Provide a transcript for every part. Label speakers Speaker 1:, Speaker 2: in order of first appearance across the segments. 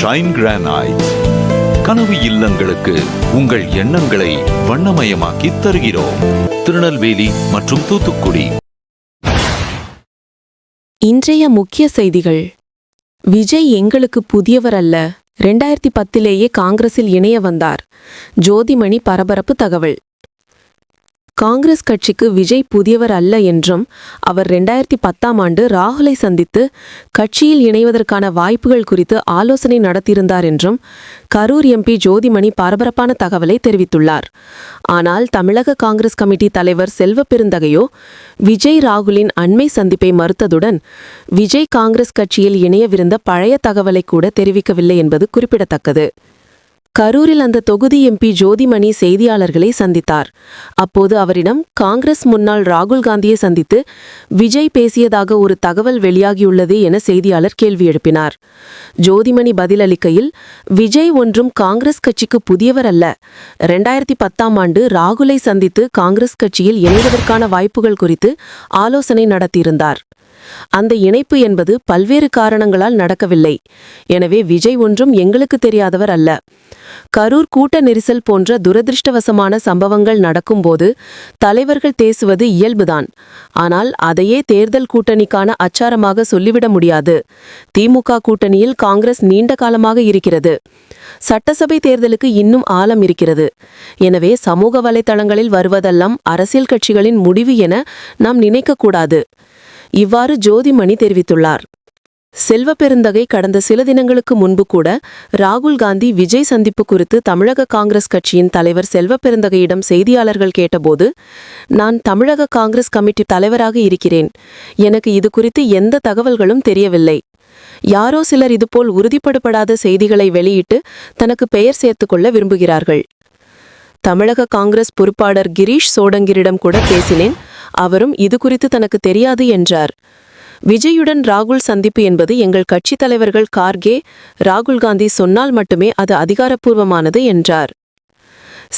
Speaker 1: Shine granite கனவு இல்லங்களுக்கு உங்கள் எண்ணங்களை வண்ணமயமாக்கி தருகிறோம். திருநெல்வேலி மற்றும் தூத்துக்குடி.
Speaker 2: இன்றைய முக்கிய செய்திகள். விஜய் எங்களுக்கு புதியவர் அல்ல. ரெண்டாயிரத்தி பத்திலேயே காங்கிரஸில் இணைய வந்தார். ஜோதிமணி பரபரப்பு தகவல். காங்கிரஸ் கட்சிக்கு விஜய் புதியவர் அல்ல என்றும் அவர் ரெண்டாயிரத்தி பத்தாம் ஆண்டு ராகுலை சந்தித்து கட்சியில் இணைவதற்கான வாய்ப்புகள் குறித்து ஆலோசனை நடத்தியிருந்தார் என்றும் கரூர் எம்பி ஜோதிமணி பரபரப்பான தகவலை தெரிவித்துள்ளார். ஆனால் தமிழக காங்கிரஸ் கமிட்டி தலைவர் செல்வ பெருந்தகையோ விஜய் ராகுலின் அண்மை சந்திப்பை மறுத்ததுடன் விஜய் காங்கிரஸ் கட்சியில் இணையவிருந்த பழைய தகவலை கூட தெரிவிக்கவில்லை என்பது குறிப்பிடத்தக்கது. கரூரில் அந்த தொகுதி எம்பி ஜோதிமணி செய்தியாளர்களை சந்தித்தார். அப்போது அவரிடம் காங்கிரஸ் முன்னாள் ராகுல் காந்தியை சந்தித்து விஜய் பேசியதாக ஒரு தகவல் வெளியாகியுள்ளது என செய்தியாளர் கேள்வி எழுப்பினார். ஜோதிமணி பதிலளிக்கையில் விஜய் ஒன்றும் காங்கிரஸ் கட்சிக்கு புதியவர் அல்ல. ரெண்டாயிரத்தி பத்தாம் ஆண்டு ராகுலை சந்தித்து காங்கிரஸ் கட்சியில் இணைவதற்கான வாய்ப்புகள் குறித்து ஆலோசனை நடத்தியிருந்தார். அந்த இணைப்பு என்பது பல்வேறு காரணங்களால் நடக்கவில்லை. எனவே விஜய் ஒன்றும் எங்களுக்கு தெரியாதவர் அல்ல. கரூர் கூட்ட நெரிசல் போன்ற துரதிருஷ்டவசமான சம்பவங்கள் நடக்கும்போது தலைவர்கள் பேசுவது இயல்புதான். ஆனால் அதையே தேர்தல் கூட்டணிக்கான அச்சாரமாக சொல்லிவிட முடியாது. திமுக கூட்டணியில் காங்கிரஸ் நீண்ட காலமாக இருக்கிறது. சட்டசபை தேர்தலுக்கு இன்னும் ஆழம் இருக்கிறது. எனவே சமூக வலைதளங்களில் வருவதெல்லாம் அரசியல் கட்சிகளின் முடிவு என நாம் நினைக்கக்கூடாது. இவ்வாறு ஜோதிமணி தெரிவித்துள்ளார். செல்வ பெருந்தகை கடந்த சில தினங்களுக்கு முன்பு கூட ராகுல் காந்தி விஜய் சந்திப்பு குறித்து தமிழக காங்கிரஸ் கட்சியின் தலைவர் செல்வ பெருந்தகையிடம் செய்தியாளர்கள் கேட்டபோது நான் தமிழக காங்கிரஸ் கமிட்டி தலைவராக இருக்கிறேன். எனக்கு இது குறித்து எந்த தகவல்களும் தெரியவில்லை. யாரோ சிலர் இதுபோல் உறுதிப்படுப்படாத செய்திகளை வெளியிட்டு தனக்கு பெயர் சேர்த்துக்கொள்ள விரும்புகிறார்கள். தமிழக காங்கிரஸ் பொறுப்பாளர் கிரீஷ் சோடங்கிரிடம் கூட பேசினேன். அவரும் இது குறித்து தனக்கு தெரியாது என்றார். விஜயுடன் ராகுல் சந்திப்பு என்பது எங்கள் கட்சித் தலைவர்கள் கார்கே ராகுல் காந்தி சொன்னால் மட்டுமே அது அதிகாரப்பூர்வமானது என்றார்.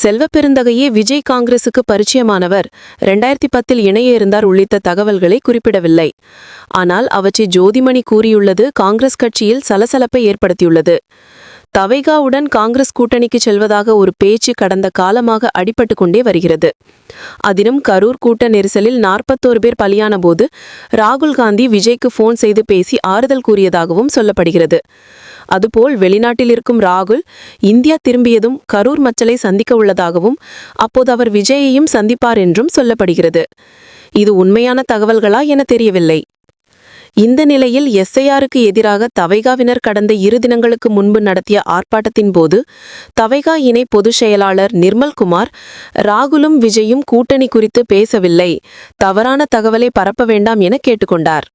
Speaker 2: செல்வப்பெருந்தகையே விஜய் காங்கிரசுக்கு பரிச்சயமானவர். ரெண்டாயிரத்தி பத்தில் இணைய இருந்தார் உள்ளிட்ட தகவல்களை குறிப்பிடவில்லை. ஆனால் அவற்றை ஜோதிமணி கூறியுள்ளது காங்கிரஸ் கட்சியில் சலசலப்பை ஏற்படுத்தியுள்ளது. தவைகாவுடன் காங்கிரஸ் கூட்டணிக்கு செல்வதாக ஒரு பேச்சு கடந்த காலமாக அடிபட்டு கொண்டே வருகிறது. அதிலும் கரூர் கூட்ட நெரிசலில் நாற்பத்தோரு பேர் பலியான போது ராகுல் காந்தி விஜய்க்கு போன் செய்து பேசி ஆறுதல் கூறியதாகவும் சொல்லப்படுகிறது. அதுபோல் வெளிநாட்டில் இருக்கும் ராகுல் இந்தியா திரும்பியதும் கரூர் மச்சலை சந்திக்க உள்ளதாகவும் அப்போது அவர் விஜயையும் சந்திப்பார் என்றும் சொல்லப்படுகிறது. இது உண்மையான தகவல்களா என தெரியவில்லை. இந்த நிலையில் எஸ்ஐஆருக்கு எதிராக தவைகாவினர் கடந்த இரு தினங்களுக்கு முன்பு நடத்திய ஆர்ப்பாட்டத்தின் போது தவைகா இணை பொதுச் செயலாளர் நிர்மல்குமார் ராகுலும் விஜயும் கூட்டணி குறித்து பேசவில்லை. தவறான தகவலை பரப்ப வேண்டாம் என கேட்டுக்கொண்டார்.